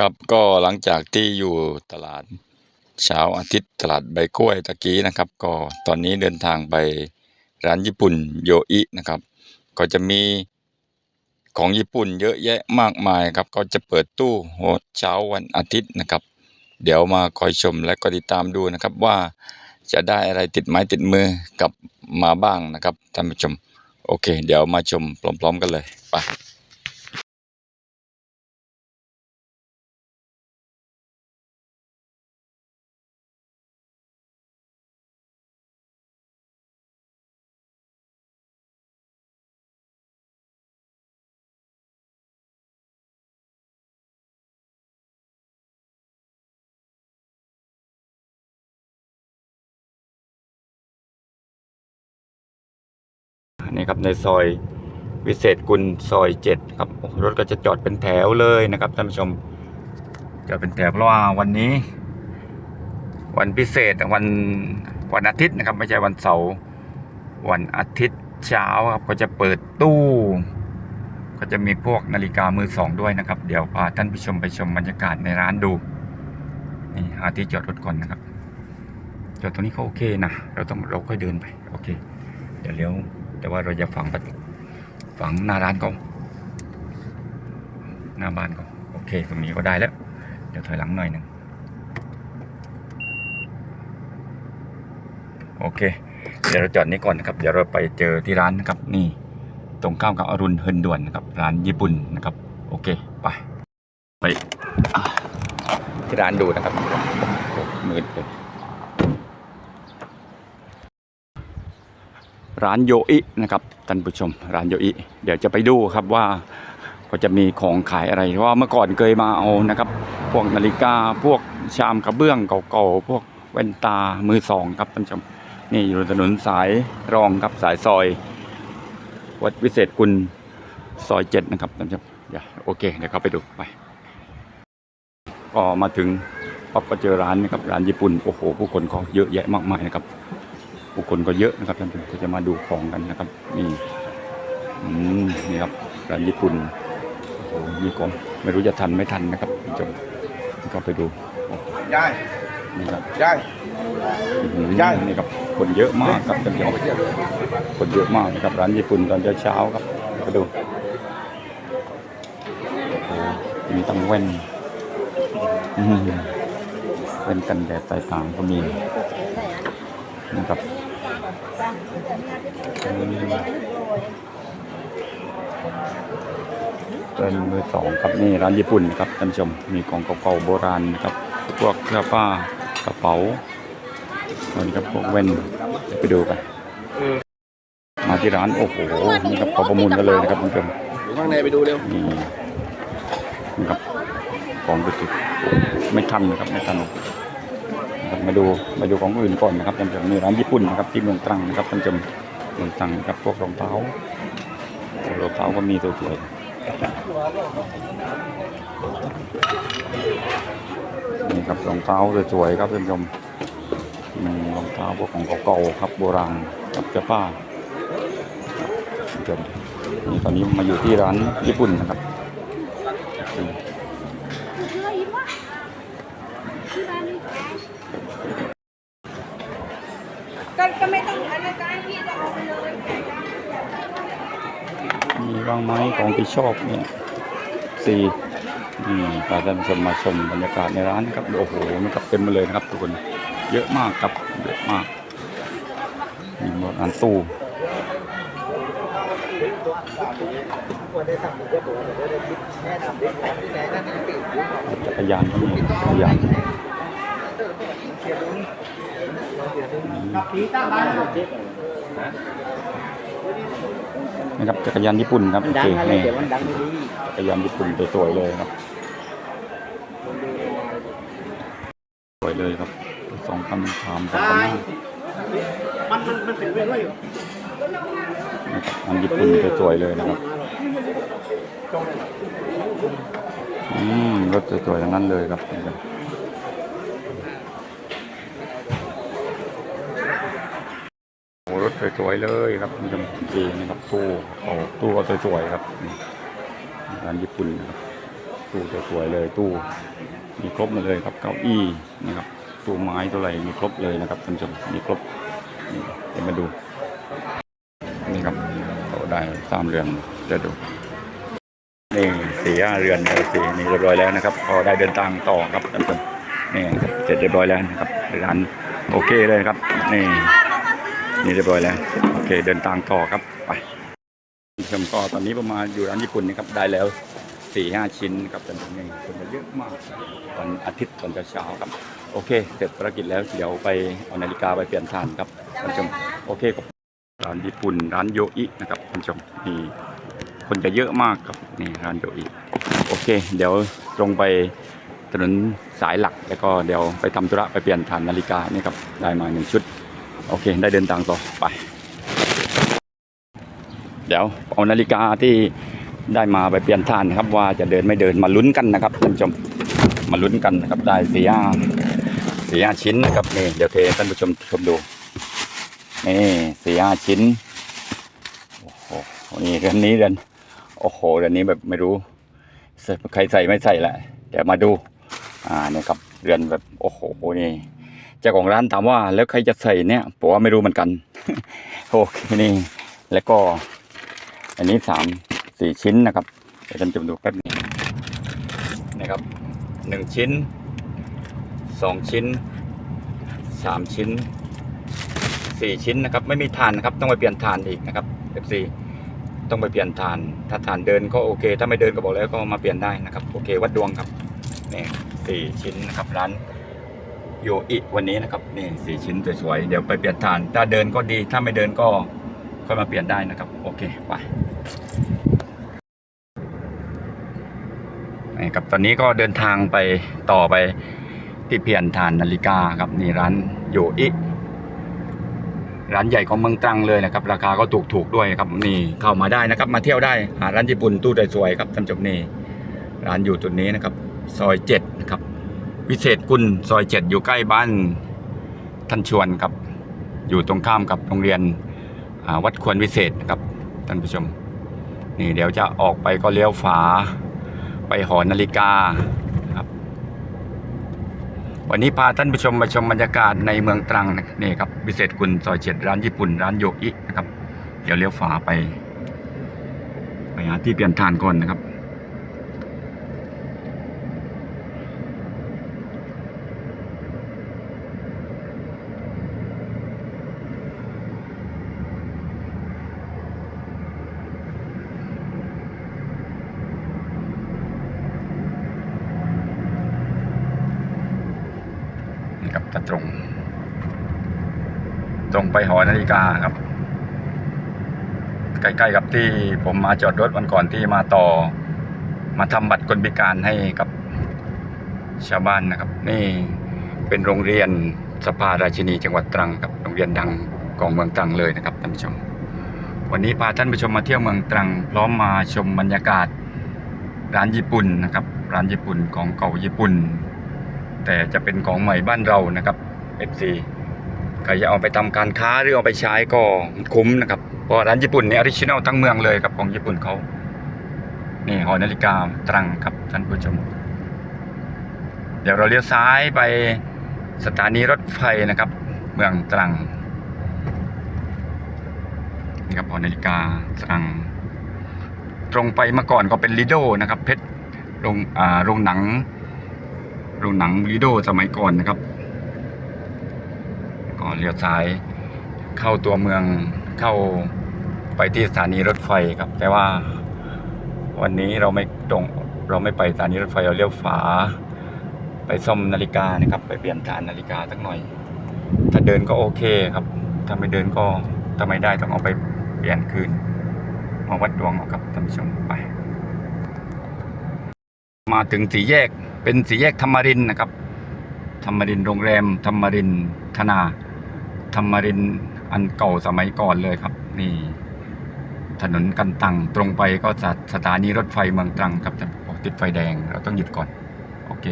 ครับก็หลังจากที่อยู่ตลาดเช้าอาทิตย์ตลาดใบกล้วยตะกี้นะครับ ก็ตอนนี้เดินทางไปร้านญี่ปุ่นโยอินะครับ ก็จะมีของญี่ปุ่นเยอะแยะมากมายครับ ก็จะเปิดตู้โหดเช้าวันอาทิตย์นะครับ เดี๋ยวมาคอยชมและก็ติดตามดูนะครับว่าจะได้อะไรติดไม้ติดมือกลับมาบ้างนะครับท่านผู้ชม โอเค เดี๋ยวมาชมพร้อม ๆ กันเลยไป นี่ครับในซอยวิเศษกุลซอยเจ็ดครับรถก็จะจอดเป็นแถวเลยนะครับท่านผู้ชมจอดเป็นแถวเพราะว่าวันนี้ วันพิเศษวันวันอาทิตย์นะครับ ไม่ใช่วันเสาร์วันอาทิตย์เช้าครับก็จะเปิดตู้ ก็จะมีพวกนาฬิกามือสองด้วยนะครับ เดี๋ยวพาท่านผู้ชมไปชมบรรยากาศในร้านดูนี่หาที่จอดรถก่อนนะครับจอดตรงนี้ก็โอเคนะเราต้องเราค่อยเดินไปโอเค เดี๋ยวเลี้ยว แต่ว่าเราจะฝังฝังหน้าร้านก่อนหน้าบ้านก่อนโอเค ตรงนี้ก็ได้แล้ว เดี๋ยวถอยหลังหน่อยหนึ่งโอเค เดี๋ยวเราจอดนี้ก่อนนะครับ เดี๋ยวเราไปเจอที่ร้านนะครับ นี่ตรงข้ามกับอรุณเฮินด่วนนะครับ ร้านญี่ปุ่นนะครับ โอเค ไป ไปที่ร้านดูนะครับมืดเลย ร้านโยอินะครับท่านผู้ชมร้านโยอิเดี๋ยวจะไปดูครับว่าเขาจะมีของขายอะไรเพราะว่าเมื่อก่อนเคยมาเอานะครับ พวกนาฬิกาพวกชามกระเบื้องเก่าๆพวกแว่นตามือสองครับท่านผู้ชมนี่อยู่ถนนสายรองครับสายซอย วัดวิเศษกุลซอยเจ็ดนะครับท่านผู้ชมเดี๋ยวโอเคเดี๋ยวเข้าไปดูไปก็มาถึงปั๊บก็เจอร้านนะครับร้านญี่ปุ่นโอ้โหผู้คนก็เยอะแยะมากมายนะครับ ผู้คนก็เยอะนะครับท่านผู้ชมก็จะมาดูของกันนะครับนี่อืมนี่ครับร้านญี่ปุ่นโอ้โหมีของไม่รู้จะทันไม่ทันนะครับท่านผู้ชมก็ไปดูโอ้โหยายนี่ครับยายอื้อหือได้นี่ครับคนเยอะมากครับท่านผู้ชมคนเยอะมากนะครับร้านญี่ปุ่นตอนเช้าๆครับไปดูโอ้โหมีตั้งแว่นอืมแว่นกันแดดสายตาก็มีนะครับ เป็นมือสองครับนี่ร้านญี่ปุ่นครับท่านผู้ชมมีของเก่าๆโบราณนะครับพวกเสื้อผ้ากระเป๋านี่ครับพวกแว่นเดี๋ยวไปดูกันมาที่ร้านโอ้โหนี่ครับเขาประมูลกันเลยนะครับท่านผู้ชมอยู่ข้างในไปดูเร็วนี่นี่ครับของสุดๆไม่ทันนะครับไม่ทันนะครับ มาดูมาดูของอื่นก่อนนะครับท่านผู้ชมนี่ร้านญี่ปุ่นนะครับที่เมืองตรังนะครับท่านผู้ชมเมืองตรังนะครับพวกรองเท้ารองเท้าก็มีสวยๆนี่ครับรองเท้าสวยๆครับท่านผู้ชมรองเท้าพวกของเก่าๆครับโบราณกับเสื้อผ้าท่านผู้ชมนี่ตอนนี้มาอยู่ที่ร้านญี่ปุ่นนะครับ ก็ก็ไม่ต้องอะไรกันพี่จะเอาไปเลยมีบ้างไหมของที่ชอบเนี่ยสี่นี่พาท่านผู้ชมมาชมบรรยากาศในร้านนะครับโอ้โหมันกับเต็มมาเลยนะครับทุกคนเยอะมากครับเยอะมากมีหมดอันตู้จักรยานก็มีจักรยาน นะครับจักรยานญี่ปุ่นครับโอเคนี่จักรยานญี่ปุ่นสวยๆเลยครับสวยเลยครับสองพันสามสองพันห้ามันมันมันเป็นเรื่องด้วยอยู่นะครับอันญี่ปุ่นสวยๆเลยนะครับอืมรถสวยๆทั้งนั้นเลยครับโอ้รถ สวยๆเลยครับคุณผู้ชมดีนะครับตู้โอ้ตู้ก็สวยๆครับร้านญี่ปุ่นนะครับตู้สวยๆเลยตู้ มีครบมาเลยครับเก้าอี้นะครับตู้ไม้ตัวอะไรมีครบเลยนะครับท่านผู้ชมมีครบเดี๋ยวมาดูนี่ครับเราได้สามเรือนเดี๋ยวดูนี่สี่ห้าเรือนเสี่นี่เรียบร้อยแล้วนะครับพอได้เดินทางต่อครับท่านผู้ชมนี่เสร็จเรียบร้อยแล้วนะครับร้านโอเคเลยครับนี่ นี่เรียบร้อยแล้วโอเคเดินทางต่อครับไปผู้ชมก็ตอนนี้ประมาณอยู่ร้านญี่ปุ่นนะครับได้แล้วสี่ห้าชิ้นครับจนถึงนี้คนเยอะมากตอนอาทิตย์ตอนเช้าครับ โอเค เสร็จภารกิจแล้วเดี๋ยวไปเอานาฬิกาไปเปลี่ยนทานครับท่านผู้ชมโอเคครับร้านญี่ปุ่นร้านโยอินะครับท่านผู้ชมนี่คนจะเยอะมากครับนี่ร้านโยอิโอเค เดี๋ยวตรงไปถนนสายหลักแล้วก็เดี๋ยวไปทำธุระไปเปลี่ยนทานนาฬิกานี่ครับได้มาหนึ่งชุด โอเค ได้เดินทางต่อไป เดี๋ยวเอานาฬิกาที่ได้มาไปเปลี่ยนท่านนะครับ ว่าจะเดินไม่เดินมาลุ้นกันนะครับท่านผู้ชมมาลุ้นกันนะครับ ได้สี่ห้าสี่ห้าชิ้นนะครับนี่เดี๋ยวเทท่านผู้ชมชมดูนี่สี่ห้าชิ้นโอ้โหนี่เรือนนี้เรือนโอ้โหเรือนนี้แบบไม่รู้ใครใส่ไม่ใส่แหละเดี๋ยวมาดูอ่าเนี่ยครับเรือนแบบโอ้โหนี่ จ้าของร้านถามว่าแล้วใครจะใส่เนี่ยผมว่าไม่รู้เหมือนกัน โอเคนี่ แล้วก็ อันนี้สามสี่ชิ้นนะครับเดี๋ยวท่านจะดูแป๊บนึงนะครับหนึ่งชิ้นสองชิ้นสามชิ้นสี่ชิ้นนะครับ ไม่มีทานนะครับ ต้องไปเปลี่ยนทานอีกนะครับเอฟซีต้องไปเปลี่ยนทาน ถ้าทานเดินก็โอเค ถ้าไม่เดินก็บอกแล้วก็มาเปลี่ยนได้นะครับ โอเค วัดดวงครับนี่สี่ชิ้นนะครับร้าน โยอิวันนี้นะครับนี่สี่ชิ้นสวยๆเดี๋ยวไปเปลี่ยนทาน ถ้าเดินก็ดีถ้าไม่เดินก็ค่อยมาเปลี่ยนได้นะครับ โอเคไปนี่ครับตอนนี้ก็เดินทางไปต่อไปที่เปลี่ยนฐานนาฬิกาครับนี่ร้านโยอิร้านใหญ่ของเมืองตรังเลยนะครับ ราคาก็ถูกถูกๆด้วยครับนี่เข้ามาได้นะครับ มาเที่ยวได้หาร้านญี่ปุ่นตู้สวยครับท่านผู้ชมนี่ร้านอยู่จุดนี้นะครับ ซอยเจ็ดนะครับ วิเศษกุลซอยเจ็ดอยู่ใกล้บ้านท่านชวนครับ อยู่ตรงข้ามกับโรงเรียนวัดควรวิเศษนะครับท่านผู้ชม นี่เดี๋ยวจะออกไปก็เลี้ยวฝา ไปหอนาฬิกาครับ วันนี้พาท่านผู้ชมมาชมบรรยากาศในเมืองตรังนะนี่ครับวิเศษกุลซอยเจ็ดร้านญี่ปุ่นร้านโยอินะครับ เดี๋ยวเลี้ยวฝาไปไปหาที่เปลี่ยนทานก่อนนะครับ ตรง ตรงไปหอนาฬิกาครับ ใกล้ๆกับที่ผมมาจอดรถวันก่อนที่มาต่อ มาทำบัตรคนพิการให้กับชาวบ้านนะครับ นี่เป็นโรงเรียนสภาราชินีจังหวัดตรังครับโรงเรียนดังของเมืองตรังเลยนะครับท่านผู้ชม วันนี้พาท่านผู้ชมมาเที่ยวเมืองตรัง พร้อมมาชมบรรยากาศร้านญี่ปุ่นนะครับ ร้านญี่ปุ่นของเก่าญี่ปุ่น แต่จะเป็นของใหม่บ้านเรานะครับ FC ใครจะเอาไปทำการค้าหรือเอาไปใช้ก็คุ้มนะครับเพราะร้านญี่ปุ่นเนี่ยออริจินัลทั้งเมืองเลยครับของญี่ปุ่นเขานี่หอนาฬิกาตรังครับท่านผู้ชม เดี๋ยวเราเลี้ยวซ้ายไปสถานีรถไฟนะครับ เมืองตรังนี่ครับหอนาฬิกาตรัง ตรงไปเมื่อก่อนก็เป็นลิโดนะครับ เพชรโรงอ่าโรงหนัง โรงหนังลิโดสมัยก่อนนะครับก็เลี้ยวซ้ายเข้าตัวเมืองเข้าไปที่สถานีรถไฟครับ แต่ว่าวันนี้เราไม่ตรงเราไม่ไปสถานีรถไฟเราเลี้ยวฝาไปซ่อมนาฬิกานะครับ ไปเปลี่ยนฐานนาฬิกาสักหน่อย ถ้าเดินก็โอเคครับ ถ้าไม่เดินก็ถ้าไม่ได้ต้องเอาไปเปลี่ยนคืน มาวัดดวงเอาครับท่านผู้ชมไป มาถึงสี่แยก เป็นสี่แยกธรรมรินทร์นะครับ ธรรมรินทร์โรงแรม ธรรมรินทร์ธนา ธรรมรินทร์อันเก่าสมัยก่อนเลยครับ นี่ ถนนกันตังตรงไปก็สถสถานีรถไฟเมืองตรังครับแต่ติดไฟแดงเราต้องหยุดก่อน โอเค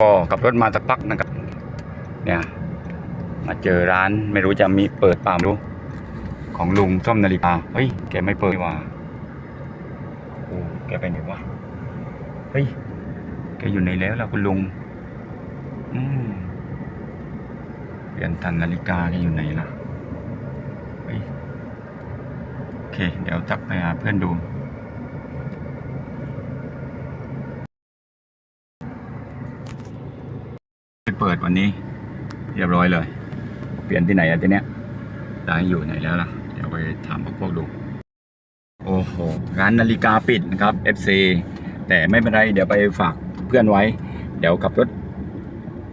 ก็ขับรถมาสักพักนะครับ เนี่ยมาเจอร้านไม่รู้จะมีเปิดป่ามรู้ ของลุงซ่อมนาฬิกาเฮ้ย แกไม่เปิดว่าโอ้แกไปไหนวะเฮ้ย กอยู่ไหนแล้วล่ะคุณลุง อืมเปลี่ยนทันนาฬิกาแกอยู่ไหนล่ะโอเค เดี๋ยวทักไปหาเพื่อนดู ไปเปิดวันนี้ เรียบร้อยเลย เปลี่ยนที่ไหนอะทีเนี้ยร้านอยู่ไหนแล้วล่ะ เดี๋ยวไปถามพวกพวกดู โอ้โห ร้านนาฬิกาปิดนะครับ FC แต่ไม่เป็นไร เดี๋ยวไปฝาก พื่อนไว้ เดี๋ยวขับรถ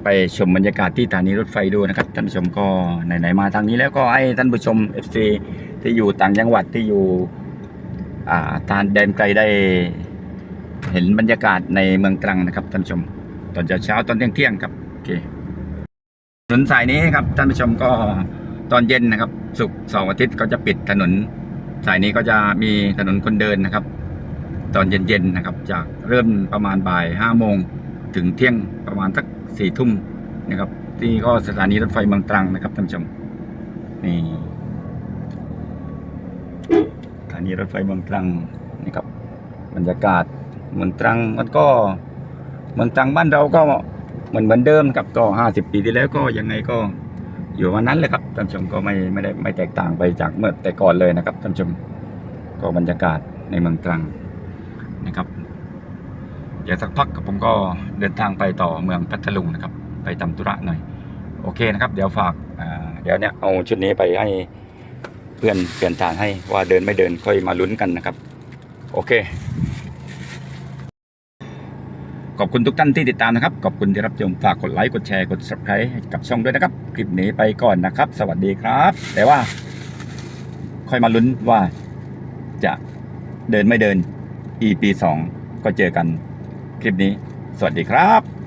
ไปชมบรรยากาศที่สถานีรถไฟดูนะครับท่านผู้ชมก็ไหนๆมาทางนี้แล้วก็ให้ท่านผู้ชม FC ที่อยู่ต่างจังหวัดที่อยู่อ่าทานแดนไกลได้เห็นบรรยากาศในเมืองตรังนะครับท่านผู้ชม ตอนเช้าตอนเที่ยงเที่ยงครับโอเคถนนสายนี้ครับท่านผู้ชมก็ตอนเย็นนะครับศุกร์เสาร์อาทิตย์ก็จะปิดถนนสายนี้ก็จะมีถนนคนเดินนะครับ ตอนเย็นๆนะครับ จากเริ่มประมาณบ่ายห้าโมงถึงเที่ยงประมาณสักสี่ทุ่มนะครับที่ก็สถานีรถไฟเมืองตรังนะครับท่านผู้ชมนี่สถานีรถไฟเมืองตรังนี่ครับบรรยากาศเมืองตรังมันก็เมืองตรังบ้านเราก็เหมือนเหมือนเดิมครับก็ห้าสิบปีที่แล้วก็ยังไงก็อยู่วันนั้นเลยครับท่านผู้ชมก็ไม่ไม่ได้ไม่แตกต่างไปจากเมื่อแต่ก่อนเลยนะครับท่านผู้ชมก็บรรยากาศในเมืองตรัง นะครับ เดี๋ยวสักพักกับผมก็เดินทางไปต่อเมืองพัทลุงนะครับ ไปทำธุระหน่อย โอเคนะครับ เดี๋ยวฝากเดี๋ยวเนี่ยเอาชุดนี้ไปให้เพื่อนเปลี่ยนทางให้ว่าเดินไม่เดินค่อยมาลุ้นกันนะครับ โอเค ขอบคุณทุกท่านที่ติดตามนะครับ ขอบคุณที่รับชมฝากกดไลค์กดแชร์กด subscribe กับช่องด้วยนะครับ คลิปนี้ไปก่อนนะครับ สวัสดีครับ แต่ว่าค่อยมาลุ้นว่าจะเดินไม่เดิน EP 2 ก็เจอกันคลิปนี้ สวัสดีครับ